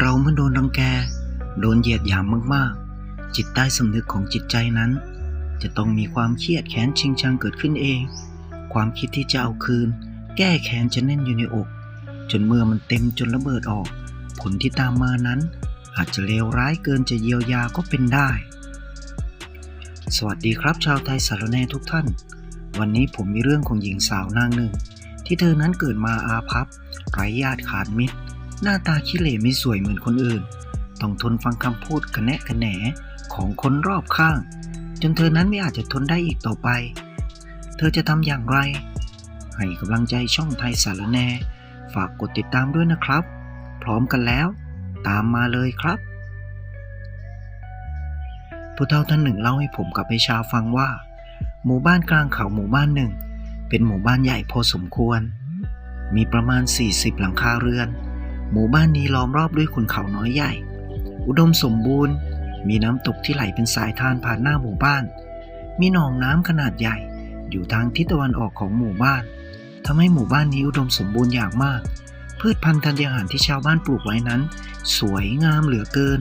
เราเมื่อโดนรังแก โดนเหยียดหยามมากๆ จิตใต้สำนึกของจิตใจนั้น จะต้องมีความเครียดแค้นชิงชังเกิดขึ้นเอง ความคิดที่จะเอาคืน แก้แค้นจะแน่นอยู่ในอก จนเมื่อมันเต็มจนระเบิดออก ผลที่ตามมานั้น อาจจะเลวร้ายเกินจะเยียวยาก็เป็นได้ สวัสดีครับชาวไทยสารแนทุกท่าน วันนี้ผมมีเรื่องของหญิงสาวนางหนึ่ง ที่เธอนั้นเกิดมาอาภัพไร้ญาติขาดมิตร หน้าตาขี้เหร่ไม่สวยเหมือนคนอื่น ต้องทนฟังคำพูดกระแนะกระแหนของคนรอบข้าง จนเธอนั้นไม่อาจจะทนได้อีกต่อไป เธอจะทำอย่างไร ให้กำลังใจช่องไทยสารแน ฝากกดติดตามด้วยนะครับ พร้อมกันแล้ว ตามมาเลยครับผู้เฒ่าท่านหนึ่งเล่าให้ผมกับไอชาฟังว่า หมู่บ้านกลางเขาหมู่บ้านหนึ่ง เป็นหมู่บ้านใหญ่พอสมควร มีประมาณ 40 หลังคาเรือน หมู่บ้านนี้ล้อมรอบด้วยขุนเขาน้อยใหญ่ อุดมสมบูรณ์ มีน้ำตกที่ไหลเป็นสายทานผ่านหน้าหมู่บ้าน มีหนองน้ำขนาดใหญ่ อยู่ทางทิศตะวันออกของหมู่บ้านทำให้หมู่บ้านนี้อุดมสมบูรณ์อย่างมาก พืชพันธุ์ธัญญาหารที่ชาวบ้านปลูกไว้นั้น สวยงามเหลือเกิน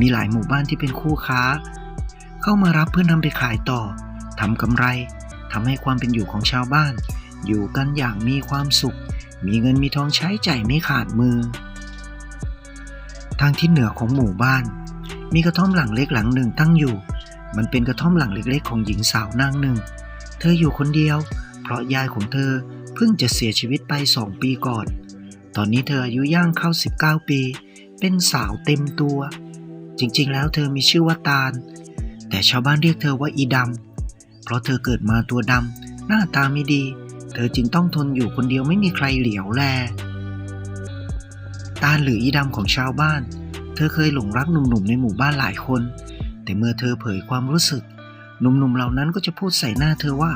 มีหลายหมู่บ้านที่เป็นคู่ค้า เข้ามารับเพื่อนำไปขายต่อทำกำไรทำให้ความเป็นอยู่ของชาวบ้าน อยู่กันอย่างมีความสุข มีเงินมีทองใช้ใจ่ายไม่ขาดมือ ทางทิศเหนือของหมู่บ้าน มีกระท่อมหลังเล็กหลังหนึ่งตั้งอยู่ มันเป็นกระท่อมหลังเล็กๆ ของหญิงสาวนางหนึ่ง เธออยู่คนเดียว เพราะยายของเธอเพิ่งจะเสียชีวิตไปสองปีก่อน ตอนนี้เธออายุย่างเข้า 19 ปี เป็นสาวเต็มตัว จริงๆ แล้วเธอมีชื่อว่าตาล แต่ชาวบ้านเรียกเธอว่าอีดำเพราะเธอเกิดมาตัวดำหน้าตาไม่ดี เธอจึงต้องทนอยู่คนเดียวไม่มีใครเหลียวแล ตาหรืออีดำของชาวบ้าน เธอเคยหลงรักหนุ่มๆในหมู่บ้านหลายคน แต่เมื่อเธอเผยความรู้สึก หนุ่มๆเหล่านั้นก็จะพูดใส่หน้าเธอว่า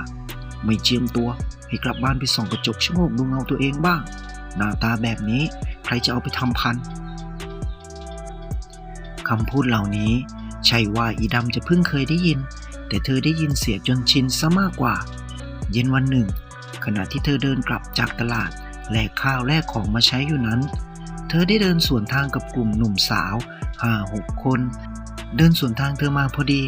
ไม่เจียมตัว ให้กลับบ้านไปส่องกระจกชะโงกดูเงาตัวเองบ้าง หน้าตาแบบนี้ใครจะเอาไปทำพันคำพูดเหล่านี้ ใช่ว่าอีดำจะเพิ่งเคยได้ยิน แต่เธอได้ยินเสียจนชินซะมากกว่า เย็นวันหนึ่ง ขณะที่เธอเดินกลับจากตลาด แลกข้าวแลกของมาใช้อยู่นั้น เธอได้เดินสวนทางกับกลุ่มหนุ่มสาวห้าหกคน เดินสวนทางเธอมาพอดี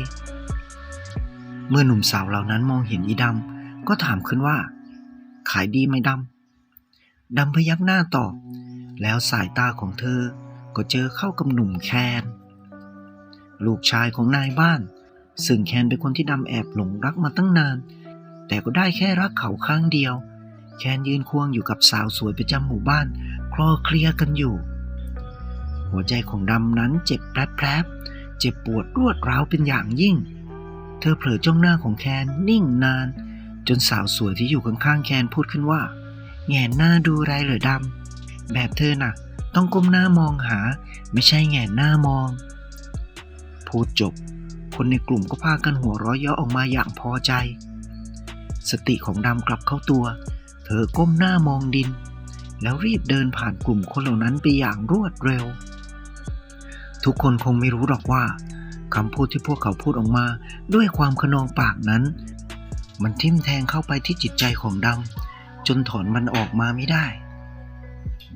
เมื่อหนุ่มสาวเหล่านั้นมองเห็นอีดำก็ถามขึ้นว่า ขายดีไหมดำดำพยักหน้าตอบ แล้วสายตาของเธอก็เจอเข้ากับหนุ่มแคนลูกชายของนายบ้าน ซึ่งแคนเป็นคนที่ดำแอบหลงรักมาตั้งนาน แต่ก็ได้แค่รักเขาข้างเดียว แคนยืนควงอยู่กับสาวสวยประจำหมู่บ้าน คลอเคลียกันอยู่ หัวใจของดำนั้นเจ็บแผลบเจ็บปวดรวดร้าวเป็นอย่างยิ่ง เธอเผลอจ้องหน้าของแคนนิ่งนาน จนสาวสวยที่อยู่ข้างๆแคนพูดขึ้นว่า แงนหน้าดูไรเหรอดำ แบบเธอน่ะ ต้องก้มหน้ามองหา ไม่ใช่แงนหน้ามอง พูดจบ คนในกลุ่มก็พากันหัวเราะเยาะออกมาอย่างพอใจ สติของดำกลับเข้าตัว เธอก้มหน้ามองดิน แล้วรีบเดินผ่านกลุ่มคนเหล่านั้นไปอย่างรวดเร็ว ทุกคนคงไม่รู้หรอกว่าคำพูดที่พวกเขาพูดออกมา ด้วยความขนองปากนั้น มันทิ่มแทงเข้าไปที่จิตใจของดำจนถอนมันออกมาไม่ได้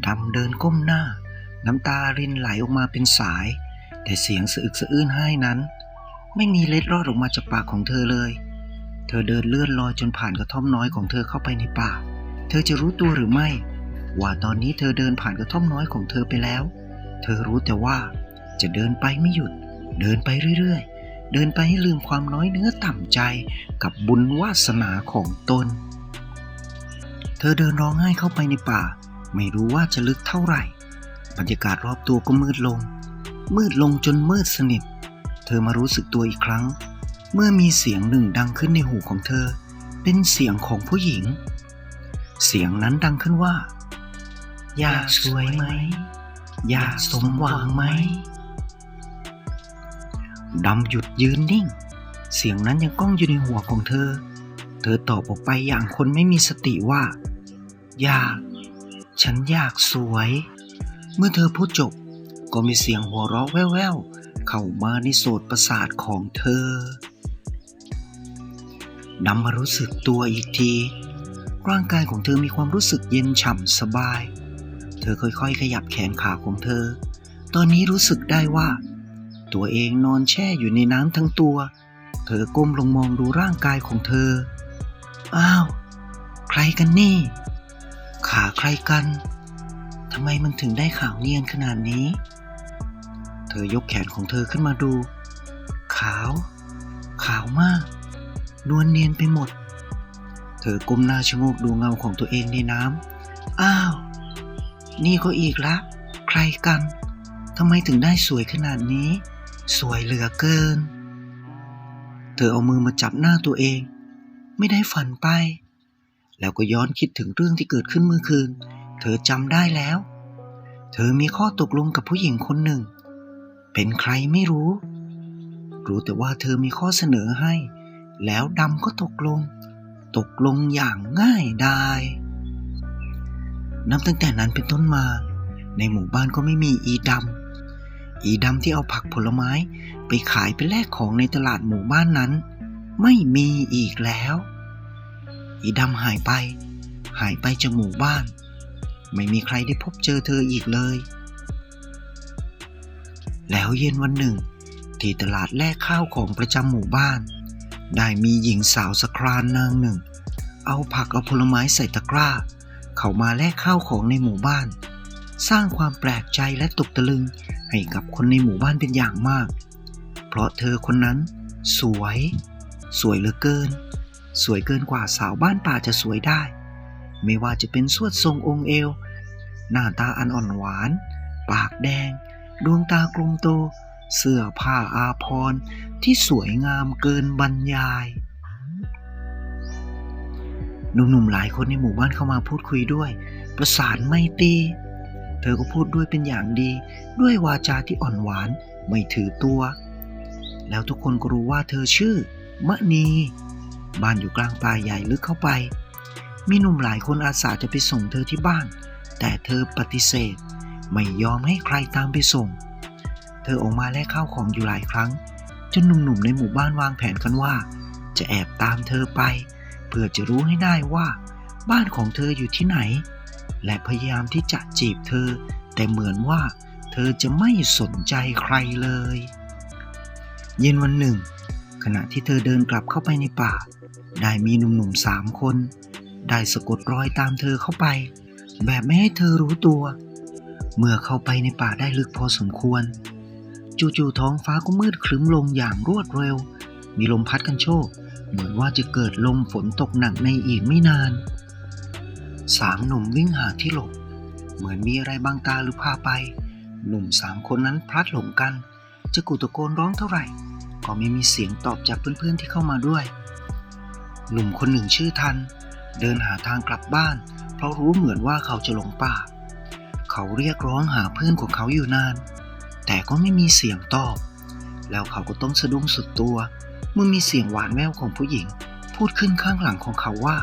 ดำเดินก้มหน้า น้ำตารินไหลออกมาเป็นสาย แต่เสียงสะอึกสะอื้นให้นั้น ไม่มีเล็ดรอดออกมาจากปากของเธอเลย เธอเดินเลื่อนลอยจนผ่านกระท่อมน้อยของเธอเข้าไปในป่า เธอจะรู้ตัวหรือไม่ ว่าตอนนี้เธอเดินผ่านกระท่อมน้อยของเธอไปแล้ว เธอรู้แต่ว่าจะเดินไปไม่หยุด เดินไปเรื่อยๆ เดินไปให้ลืมความน้อยเนื้อต่ำใจกับบุญวาสนาของตน เธอเดินร้องไห้เข้าไปในป่า ไม่รู้ว่าจะลึกเท่าไหร่ บรรยากาศรอบตัวก็มืดลง มืดลงจนมืดสนิท เธอมารู้สึกตัวอีกครั้ง เมื่อมีเสียงหนึ่งดังขึ้นในหูของเธอ เป็นเสียงของผู้หญิง เสียงนั้นดังขึ้นว่า อยากสวยไหม อยากสมหวังไหมดำหยุดยืนนิ่ง เสียงนั้นยังก้องอยู่ในหัวของเธอ เธอตอบออกไปอย่างคนไม่มีสติว่า อยาก ฉันอยากสวย เมื่อเธอพูดจบ ก็มีเสียงหัวเราะแว่วๆเข้ามาในโสดประสาทของเธอ ดำมารู้สึกตัวอีกที ร่างกายของเธอมีความรู้สึกเย็นฉ่ำสบาย เธอค่อยๆ ขยับแขนขาของเธอ ตอนนี้รู้สึกได้ว่า ตัวเองนอนแช่อยู่ในน้ำทั้งตัว เธอก้มลงมองดูร่างกายของเธอ อ้าว ใครกันนี่ ขาใครกันทำไมมันถึงได้ขาวเนียนขนาดนี้ เธอยกแขนของเธอขึ้นมาดู ขาว ขาวมาก นวลเนียนไปหมด เธอก้มหน้าชะโงกดูเงาของตัวเองในน้ำ อ้าว นี่ก็อีกละ ใครกันทำไมถึงได้สวยขนาดนี้ สวยเหลือเกิน เธอเอามือมาจับหน้าตัวเอง ไม่ได้ฝันไป แล้วก็ย้อนคิดถึงเรื่องที่เกิดขึ้นเมื่อคืน เธอจำได้แล้ว เธอมีข้อตกลงกับผู้หญิงคนหนึ่ง เป็นใครไม่รู้ รู้แต่ว่าเธอมีข้อเสนอให้ แล้วดำก็ตกลง ตกลงอย่างง่ายดายนับตั้งแต่นั้นเป็นต้นมา ในหมู่บ้านก็ไม่มีอีดำอีดำที่เอาผักผลไม้ไปขายเป็นแลกของในตลาดหมู่บ้านนั้น ไม่มีอีกแล้ว อีดำหายไป หายไปจากหมู่บ้าน ไม่มีใครได้พบเจอเธออีกเลย แล้วเย็นวันหนึ่ง ที่ตลาดแลกข้าวของประจำหมู่บ้าน ได้มีหญิงสาวสครานนางหนึ่ง เอาผักเอาผลไม้ใส่ตะกร้า เข้ามาแลกข้าวของในหมู่บ้าน สร้างความแปลกใจและตกตะลึงให้กับคนในหมู่บ้านเป็นอย่างมาก เพราะเธอคนนั้น สวย สวยเหลือเกิน สวยเกินกว่าสาวบ้านป่าจะสวยได้ ไม่ว่าจะเป็นสวดทรงองค์เอว หน้าตาอันอ่อนหวาน ปากแดง ดวงตากลมโต เสื้อผ้าอาภร ที่สวยงามเกินบรรยาย หนุ่มๆหลายคนในหมู่บ้านเข้ามาพูดคุยด้วย ประสานไม่ตี เธอก็พูดด้วยเป็นอย่างดี ด้วยวาจาที่อ่อนหวานไม่ถือตัว แล้วทุกคนก็รู้ว่าเธอชื่อ มะนี บ้านอยู่กลางป่าใหญ่ลึกเข้าไป มีหนุ่มหลายคนอาสาจะไปส่งเธอที่บ้าน แต่เธอปฏิเสธ ไม่ยอมให้ใครตามไปส่ง เธอออกมาแลกข้าวของอยู่หลายครั้ง จนหนุ่มๆในหมู่บ้านวางแผนกันว่า จะแอบตามเธอไป เพื่อจะรู้ให้ได้ว่า บ้านของเธออยู่ที่ไหน และพยายามที่จะจีบเธอ แต่เหมือนว่า เธอจะไม่สนใจใครเลย เย็นวันหนึ่ง ขณะที่เธอเดินกลับเข้าไปในป่า ได้มีหนุ่มๆสามคน ได้สะกดรอยตามเธอเข้าไป แบบไม่ให้เธอรู้ตัว เมื่อเข้าไปในป่าได้ลึกพอสมควร จู่ๆท้องฟ้าก็มืดครึ้มลงอย่างรวดเร็ว มีลมพัดกันโชก เหมือนว่าจะเกิดลมฝนตกหนักในอีกไม่นาน สามหนุ่มวิ่งหาที่หลบ เหมือนมีอะไรบางตาหรือพาไป หนุ่มสามคนนั้นพลัดหลงกัน จะกูตะโกนร้องเท่าไหร่ ก็ไม่มีเสียงตอบจากเพื่อนๆที่เข้ามาด้วย หนุ่มคนหนึ่งชื่อทัน เดินหาทางกลับบ้าน เพราะรู้เหมือนว่าเขาจะหลงป่า เขาเรียกร้องหาเพื่อนของเขาอยู่นาน แต่ก็ไม่มีเสียงตอบ แล้วเขาก็ต้องสะดุ้งสุดตัว เมื่อมีเสียงหวานแววของผู้หญิง พูดขึ้นข้างหลังของเขาว่า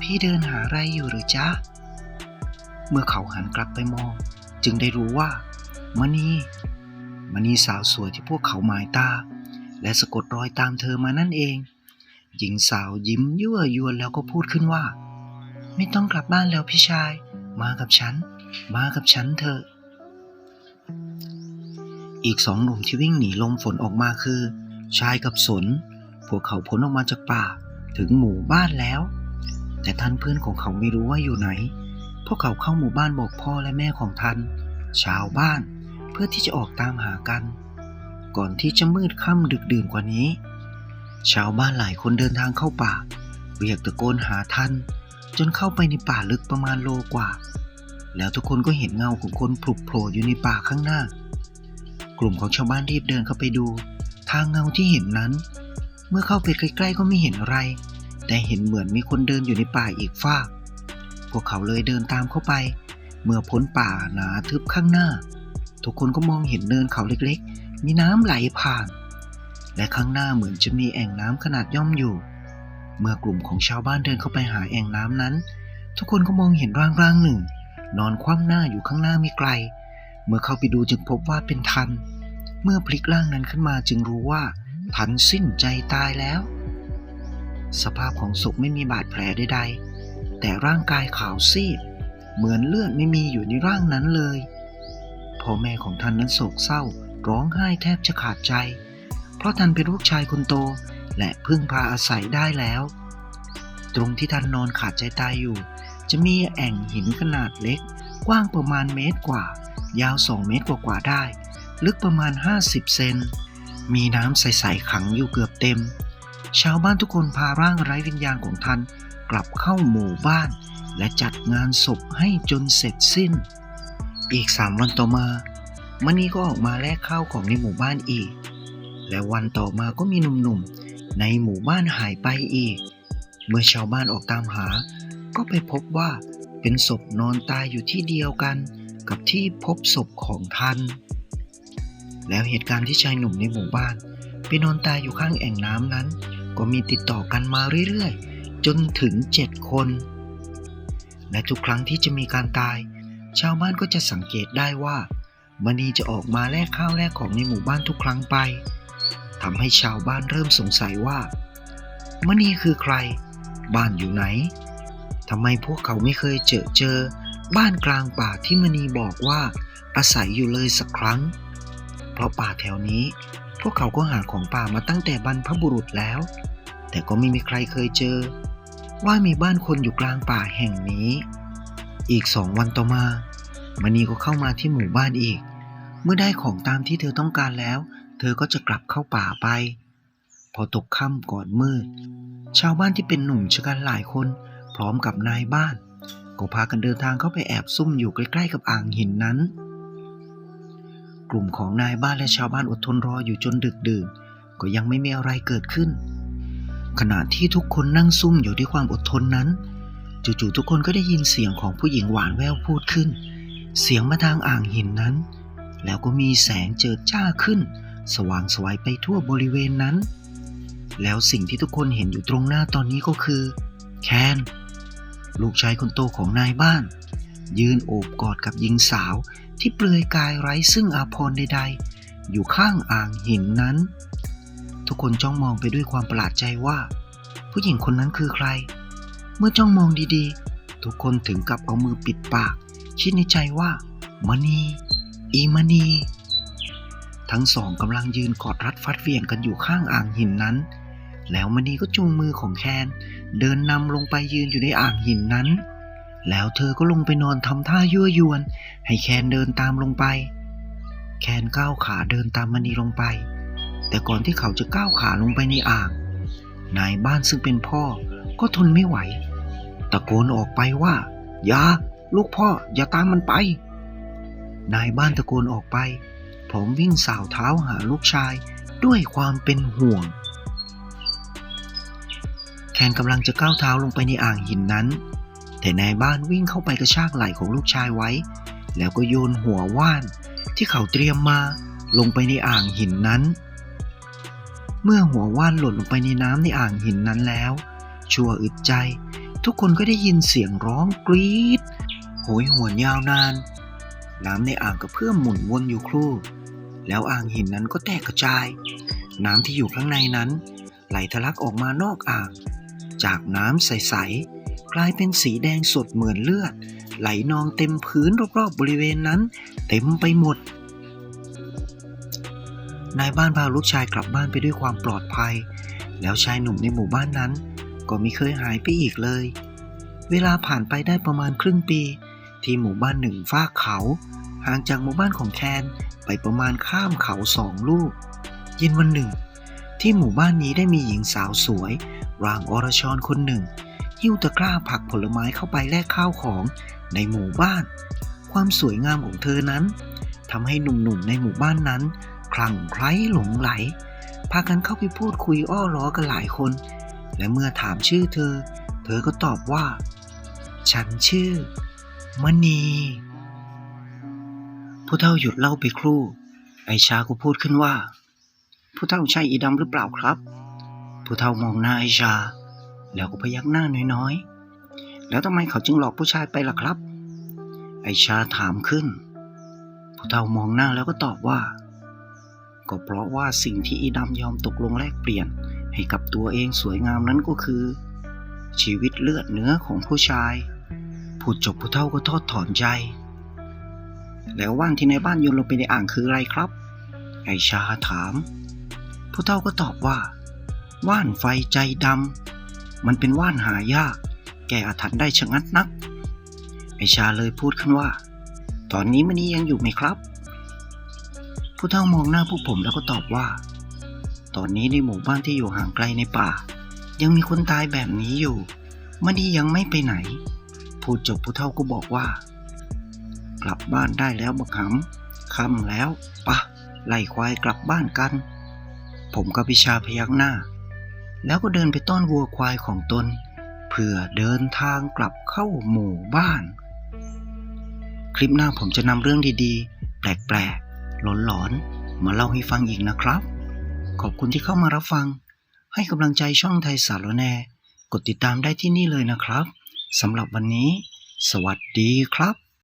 พี่เดินหาอะไรอยู่หรือจ๊ะ เมื่อเขาหันกลับไปมอง จึงได้รู้ว่ามณีมณีสาวสวยที่พวกเขาหมายตา และสะกดรอยตามเธอมานั่นเอง หญิงสาวยิ้มยั่วยวนแล้วก็พูดขึ้นว่า ไม่ต้องกลับบ้านแล้วพี่ชาย มากับฉัน มากับฉันเถอะ อีกสองหนุ่มที่วิ่งหนีลมฝนออกมาคือ ชายกับสน พวกเขาพ้นออกมาจากป่าถึงหมู่บ้านแล้ว แต่ท่านเพื่อนของเขาไม่รู้ว่าอยู่ไหน พวกเขาเข้าหมู่บ้านบอกพ่อและแม่ของท่านชาวบ้านเพื่อที่จะออกตามหากัน ก่อนที่จะมืดค่ำดึกดื่นกว่านี้ ชาวบ้านหลายคนเดินทางเข้าป่า เรียกตะโกนหาท่าน จนเข้าไปในป่าลึกประมาณโลกว่า แล้วทุกคนก็เห็นเงาของคนพลุกโผล่อยู่ในป่าข้างหน้า กลุ่มของชาวบ้านรีบเดินเข้าไปดู ทางเงาที่เห็นนั้น เมื่อเข้าไปใกล้ๆก็ไม่เห็นอะไร แต่เห็นเหมือนมีคนเดินอยู่ในป่าอีกฝากพวกเขาเลยเดินตามเข้าไป เมื่อพ้นป่าหนาทึบข้างหน้า ทุกคนก็มองเห็นเนินเขาเล็กๆ มีน้ำไหลผ่าน และข้างหน้าเหมือนจะมีแอ่งน้ำขนาดย่อมอยู่ เมื่อกลุ่มของชาวบ้านเดินเข้าไปหาแอ่งน้ำนั้น ทุกคนก็มองเห็นร่างร่างหนึ่ง นอนคว่ำหน้าอยู่ข้างหน้าไม่ไกล มื่อเข้าไปดูจึงพบว่าเป็นทัน เมื่อพลิกร่างนั้นขึ้นมาจึงรู้ว่า ทันสิ้นใจตายแล้ว สภาพของศพไม่มีบาดแผลใดๆ แต่ร่างกายขาวซีด เหมือนเลือดไม่มีอยู่ในร่างนั้นเลย พ่อแม่ของท่านนั้นโศกเศร้า ร้องไห้แทบจะขาดใจ เพราะท่านเป็นลูกชายคนโต และพึ่งพาอาศัยได้แล้ว ตรงที่ท่านนอนขาดใจตายอยู่ จะมีแอ่งหินขนาดเล็ก กว้างประมาณเมตรกว่า ยาว 2 เมตรกว่าๆได้ ลึกประมาณ 50 เซน มีน้ำใสๆขังอยู่เกือบเต็ม ชาวบ้านทุกคนพาร่างไร้วิญญาณของท่านกลับเข้าหมู่บ้าน และจัดงานศพให้จนเสร็จสิ้น อีกสามวันต่อมามณีก็ออกมาแลกข้าวของในหมู่บ้านอีก และวันต่อมาก็มีหนุ่มๆในหมู่บ้านหายไปอีก เมื่อชาวบ้านออกตามหา ก็ไปพบว่าเป็นศพนอนตายอยู่ที่เดียวกัน กับที่พบศพของท่าน แล้วเหตุการณ์ที่ชายหนุ่มในหมู่บ้านไปนอนตายอยู่ข้างแอ่งน้ำนั้น ก็มีติดต่อกันมาเรื่อยๆ จนถึงเจ็ดคน และทุกครั้งที่จะมีการตาย ชาวบ้านก็จะสังเกตได้ว่ามณีจะออกมาแลกข้าวแลกของในหมู่บ้านทุกครั้งไปทำให้ชาวบ้านเริ่มสงสัยว่ามณีคือใคร บ้านอยู่ไหนทำไมพวกเขาไม่เคยเจอเจอ บ้านกลางป่าที่มณีบอกว่าอาศัยอยู่เลยสักครั้ง เพราะป่าแถวนี้ พวกเขาก็หาของป่ามาตั้งแต่บรรพบุรุษแล้ว แต่ก็ไม่มีใครเคยเจอ ว่ามีบ้านคนอยู่กลางป่าแห่งนี้ อีกสองวันต่อมามณีก็เข้ามาที่หมู่บ้านอีก เมื่อได้ของตามที่เธอต้องการแล้ว เธอก็จะกลับเข้าป่าไป พอตกค่ำก่อนมืด ชาวบ้านที่เป็นหนุ่มชะกันหลายคน พร้อมกับนายบ้าน ก็พากันเดินทางเข้าไปแอบซุ่มอยู่ใกล้ๆกับอ่างหินนั้น กลุ่มของนายบ้านและชาวบ้านอดทนรออยู่จนดึกดื่น ก็ยังไม่มีอะไรเกิดขึ้น ขณะที่ทุกคนนั่งซุ่มอยู่ด้วยความอดทนนั้น จู่ๆทุกคนก็ได้ยินเสียงของผู้หญิงหวานแววพูดขึ้น เสียงมาทางอ่างหินนั้น แล้วก็มีแสงเจิดจ้าขึ้น สว่างสวยไปทั่วบริเวณนั้น แล้วสิ่งที่ทุกคนเห็นอยู่ตรงหน้าตอนนี้ก็คือ แคน ลูกชายคนโตของนายบ้าน ยืนโอบกอดกับหญิงสาวที่เปลือยกายไร้ซึ่งอาภรณ์ใดๆ อยู่ข้างอ่างหินนั้น ทุกคนจ้องมองไปด้วยความประหลาดใจว่า ผู้หญิงคนนั้นคือใคร เมื่อจ้องมองดีๆ ทุกคนถึงกับเอามือปิดปาก คิดในใจว่ามณีอีมณีทั้งสองกำลังยืนกอดรัดฟัดเวียงกันอยู่ข้างอ่างหินนั้น แล้วมณีก็จูงมือของแคน เดินนำลงไปยืนอยู่ในอ่างหินนั้น แล้วเธอก็ลงไปนอนทำท่ายั่วยวน ให้แคนเดินตามลงไป แคนก้าวขาเดินตามมณีลงไป แต่ก่อนที่เขาจะก้าวขาลงไปในอ่าง นายบ้านซึ่งเป็นพ่อก็ทนไม่ไหว ตะโกนออกไปว่า อย่า ลูกพ่อ อย่าตามมันไป นายบ้านตะโกนออกไปพร้อมวิ่งสาวเท้าหาลูกชายด้วยความเป็นห่วง แคนกำลังจะก้าวเท้าลงไปในอ่างหินนั้น แต่นายบ้านวิ่งเข้าไปกระชากไหล่ของลูกชายไว้ แล้วก็โยนหัวว่าน ที่เขาเตรียมมาลงไปในอ่างหินนั้น เมื่อหัวว่านหล่นลงไปในน้ำในอ่างหินนั้นแล้ว ชั่วอึดใจ ทุกคนก็ได้ยินเสียงร้องกรี๊ดโหยหวนยาวนาน น้ำในอ่างก็เพื่อมหมุนวนอยู่ครู่ แล้วอ่างหินนั้นก็แตกกระจาย น้ำที่อยู่ข้างในนั้น ไหลทะลักออกมานอกอ่าง จากน้ำใส ๆ กลายเป็นสีแดงสดเหมือนเลือด ไหลนองเต็มพื้นรอบๆบริเวณนั้น เต็มไปหมด นายบ้านพาลูกชายกลับบ้านไปด้วยความปลอดภัย แล้วชายหนุ่มในหมู่บ้านนั้น ก็ไม่เคยหายไปอีกเลย เวลาผ่านไปได้ประมาณครึ่งปี ที่หมู่บ้านหนึ่งฟากเขาห่างจากหมู่บ้านของแคนไปประมาณข้ามเขาสองลูก เย็นวันหนึ่ง ที่หมู่บ้านนี้ได้มีหญิงสาวสวย ร่างอรชรคนหนึ่งหิ้วตะกร้าผักผลไม้เข้าไปแลกข้าวของในหมู่บ้าน ความสวยงามของเธอนั้นทำให้หนุ่มๆในหมู่บ้านนั้น คลั่งไคล้หลงไหล พากันเข้าไปพูดคุยอ้อล้อกันหลายคน และเมื่อถามชื่อเธอ เธอก็ตอบว่า ฉันชื่อมณีผู้เฒ่าหยุดเล่าไปครู่ ไอชาก็พูดขึ้นว่า ผู้เฒ่าใช่อีดำหรือเปล่าครับ ผู้เฒ่ามองหน้าไอชา แล้วก็พยักหน้าน้อยๆ แล้วทำไมเขาจึงหลอกผู้ชายไปล่ะครับ ไอชาถามขึ้น ผู้เฒ่ามองหน้าแล้วก็ตอบว่า ก็เพราะว่าสิ่งที่อีดำยอมตกลงแลกเปลี่ยน ให้กับตัวเองสวยงามนั้นก็คือ ชีวิตเลือดเนื้อของผู้ชายพูดจบผู้เฒ่าก็ทอดถอนใจ แล้วว่านที่ในบ้านโยนลงไปในอ่างคืออะไรครับ ไอชาถาม ผู้เฒ่าก็ตอบว่า ว่านไฟใจดำ มันเป็นว่านหายาก แกอาถรรพ์ได้ชะงัดนัก ไอชาเลยพูดขึ้นว่า ตอนนี้มันนี้ยังอยู่ไหมครับ ผู้เฒ่ามองหน้าพวกผมแล้วก็ตอบว่า ตอนนี้ในหมู่บ้านที่อยู่ห่างไกลในป่า ยังมีคนตายแบบนี้อยู่มันนี้ยังไม่ไปไหนพูดจบผู้เฒ่าก็บอกว่า กลับบ้านได้แล้วบักหำค่ำแล้วปะไล่ควายกลับบ้านกัน ผมกับพิชาพยักหน้า แล้วก็เดินไปต้อนวัวควายของตน เพื่อเดินทางกลับเข้าหมู่บ้าน คลิปหน้าผมจะนำเรื่องดีๆ แปลกๆ หลอนๆ มาเล่าให้ฟังอีกนะครับ ขอบคุณที่เข้ามารับฟัง ให้กำลังใจช่องไทยสารแน กดติดตามได้ที่นี่เลยนะครับสำหรับวันนี้ สวัสดีครับ